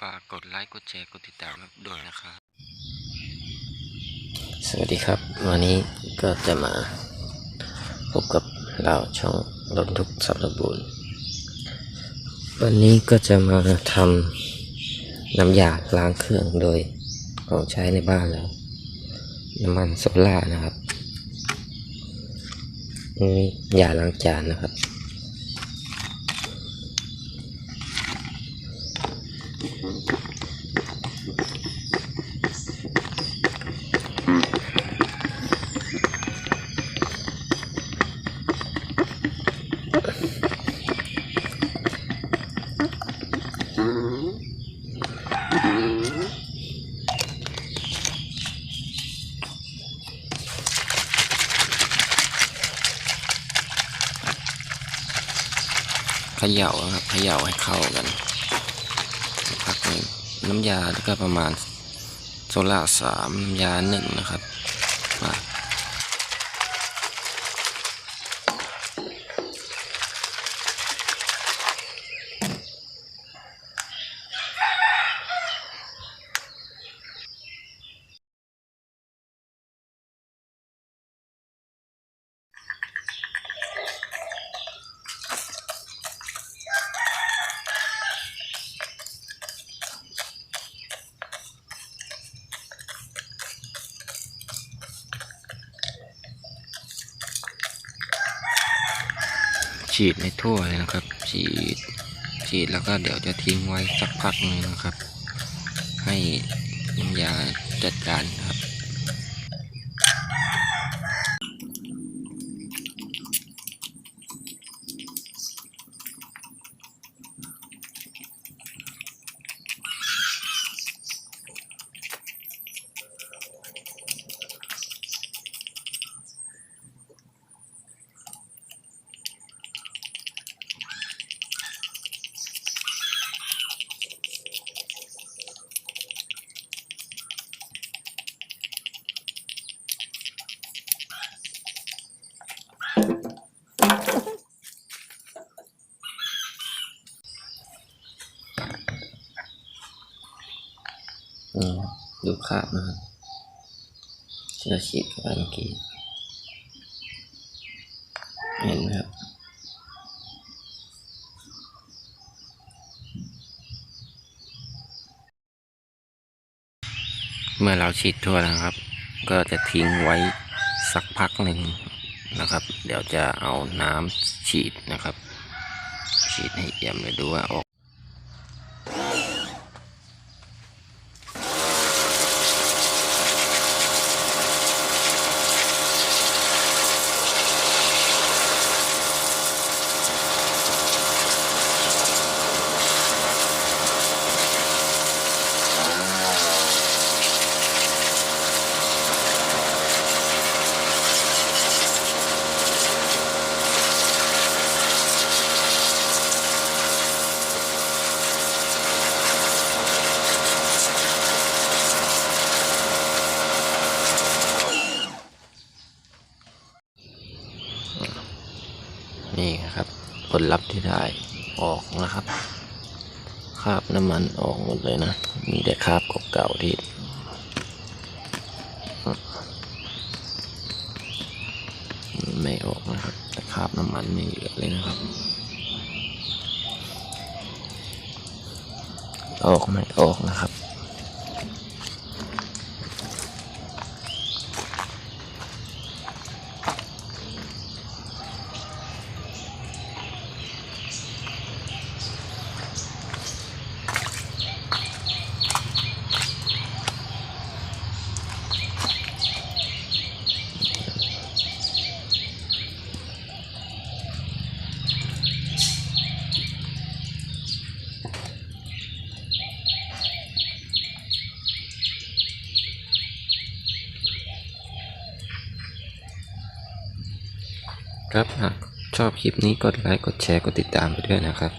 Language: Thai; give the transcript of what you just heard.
ฝากกดไลค์กดแชร์กดติดตามด้วยนะครับ สวัสดีครับ วันนี้ก็จะมาพบกับเราช่องรถทุกสับรบูรณ์วันนี้ก็จะมาทำน้ำยาล้างเครื่องโดยของใช้ในบ้านแล้วน้ำมันโซล่านะครับนี่ยาล้างจานนะครับ เขย่าครับเขย่าให้เข้ากัน น้ำยาก็ประมาณโซล่าสามน้ำยาหนึ่งนะครับ ฉีดให้ทั่วเลยนะครับ ฉีดฉีดแล้วก็เดี๋ยวจะทิ้งไว้สักพักหนึงนะครับ ให้น้ำยาจัดการครับ นี่ดูคราบนะครับที่เราฉีดเข้าไปเมื่อกี้เห็นไหมครับเมื่อเราฉีดทั่วแล้วครับ ก็จะทิ้งไว้สักพักหนึ่งนะครับ เดี๋ยวจะเอาน้ำฉีดนะครับ ฉีดให้เอี่ยมเลยดูว่าออก นี่ครับ ผ ลลัพธ์ที่ได้ออกนะครับคราบน้ำมันออกหมดเลยนะ มีแต่คราบเก่าๆที่ไม่ออกนะครับแต่คราบน้ำมันไม่เหลือเลยนะครับออกไม่ออกนะครับ ครับ หากชอบคลิปนี้กดไลค์ กดแชร์ กดติดตามไปด้วยนะครับ